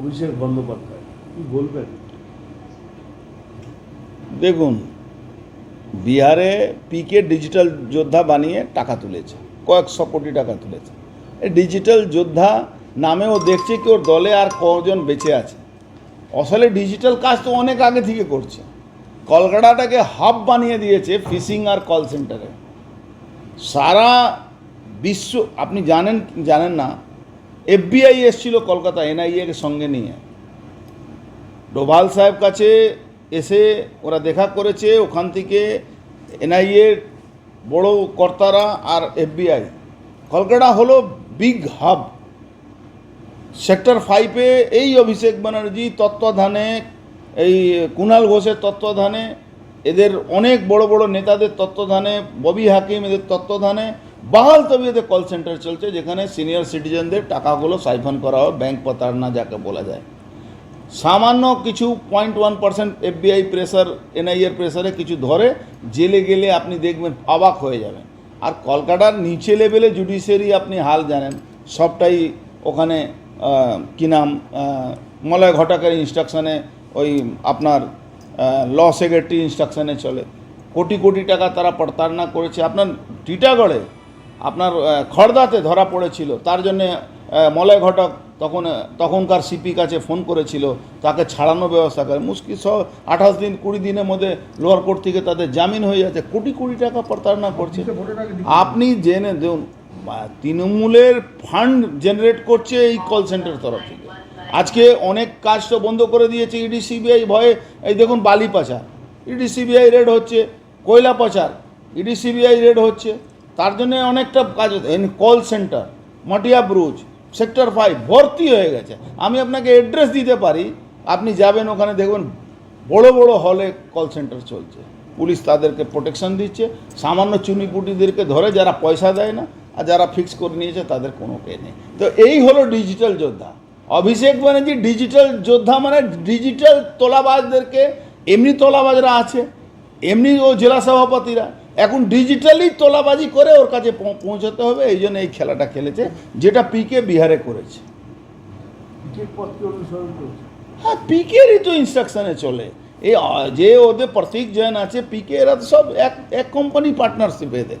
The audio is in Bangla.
অভিষেক বন্দ্যোপাধ্যায়, কি বলবেন? দেখুন, বিহারে পিকে ডিজিটাল যোদ্ধা বানিয়ে টাকা তুলেছে, কয়েকশো কোটি টাকা তুলেছে। ডিজিটাল যোদ্ধা নামেও দেখছে কি ওর দলে আর কজন বেঁচে আছে। আসলে ডিজিটাল কাজ তো অনেক আগে থেকে করছে। কলকাতাটাকে হাব বানিয়ে দিয়েছে ফিশিং আর কল সেন্টারে। সারা বিশ্ব, আপনি জানেন জানেন না এফবিআই এসছিল কলকাতা এনআইএকে সঙ্গে নিয়ে। ডোভাল সাহেব কাছে এসে ওরা দেখা করেছে, ওখান থেকে এনআইএর বড় কর্তারা আর এফবিআই কলকাতা হলো বিগ হাব সেক্টর ফাইভে এই অভিষেক ব্যানার্জি তত্ত্বাধানে এই কুণাল ঘোষের তত্ত্বাধানে এদের অনেক বড় বড় নেতাদের তত্ত্বাধানে ববি হাকিম এদের তত্ত্বাধানে বাহাল তবিয়তে কল সেন্টার চলছে, যেখানে সিনিয়র সিটিজেনদের টাকাগুলো সাইফন করা হয় ব্যাংক প্রতারণা যাকে বলা যায়। সামান্য কিছু point one percent FBI pressure এনআইএর প্রেসারে কিছু ধরে, জেলে গেলে আপনি দেখবেন অবাক হয়ে যাবেন। আর কলকাতার নিচে লেভেলে জুডিশিয়ারি আপনি হাল জানেন, সবটাই ওখানে কি নাম মলয় ঘটকের ইনস্ট্রাকশানে ওই আপনার ল সেক্রেটারি ইনস্ট্রাকশানে চলে। কোটি কোটি টাকা তারা প্রতারণা করেছে। আপনার টিটাগড়ে আপনার খড়দাতে ধরা পড়েছিল। তার জন্যে মলয় ঘটক তখন তখনকার সিপি কাছে ফোন করেছিল তাকে ছাড়ানোর ব্যবস্থা করে। মুশকিল সহ আঠাশ দিন কুড়ি দিনের মধ্যে লোয়ার কোর্ট থেকে তাদের জামিন হয়ে যাচ্ছে। কোটি কোটি টাকা প্রতারণা করছে। আপনি জেনে দেখুন তৃণমূলের ফান্ড জেনারেট করছে এই কল সেন্টার তরফ থেকে। আজকে অনেক কাজ তো বন্ধ করে দিয়েছে ইডি সিবিআই ভয়ে। এই দেখুন বালি পাচার। ইডি সিবিআই রেড হচ্ছে কয়লা পাচার। ইডি সিবিআই রেড হচ্ছে। তার জন্য অনেকটা কাজ call centre Metiabruz sector five ভর্তি হয়ে গেছে। আমি আপনাকে অ্যাড্রেস দিতে পারি। আপনি যাবেন ওখানে, দেখবেন বড় বড় হলে কল সেন্টার চলছে। পুলিশ তাদেরকে প্রোটেকশন দিচ্ছে। সামান্য চুনিপুটিদেরকে ধরে যারা পয়সা দেয় না আর যারা ফিক্স করে নিয়েছে, তাদের কোনো কে নেই। তো এই হলো ডিজিটাল যোদ্ধা। অভিষেক ব্যানার্জি ডিজিটাল যোদ্ধা মানে ডিজিটাল তোলাবাজদেরকে, এমনি তোলাবাজরা আছে, এমনি ও জেলা সভাপতিরা। এখন ডিজিটালি তোলাবাজি করে ওর কাছে পৌঁছাতে হবে এই জন্য এই খেলাটা খেলেছে যেটা পিকে বিহারে করছে। হ্যাঁ পিকেরই তো ইনস্ট্রাকশনে চলে। এই যে ওদের প্রতীক জয়েন আছে পিকে এরা তো সব এক এক কোম্পানি পার্টনারশিপ এদের।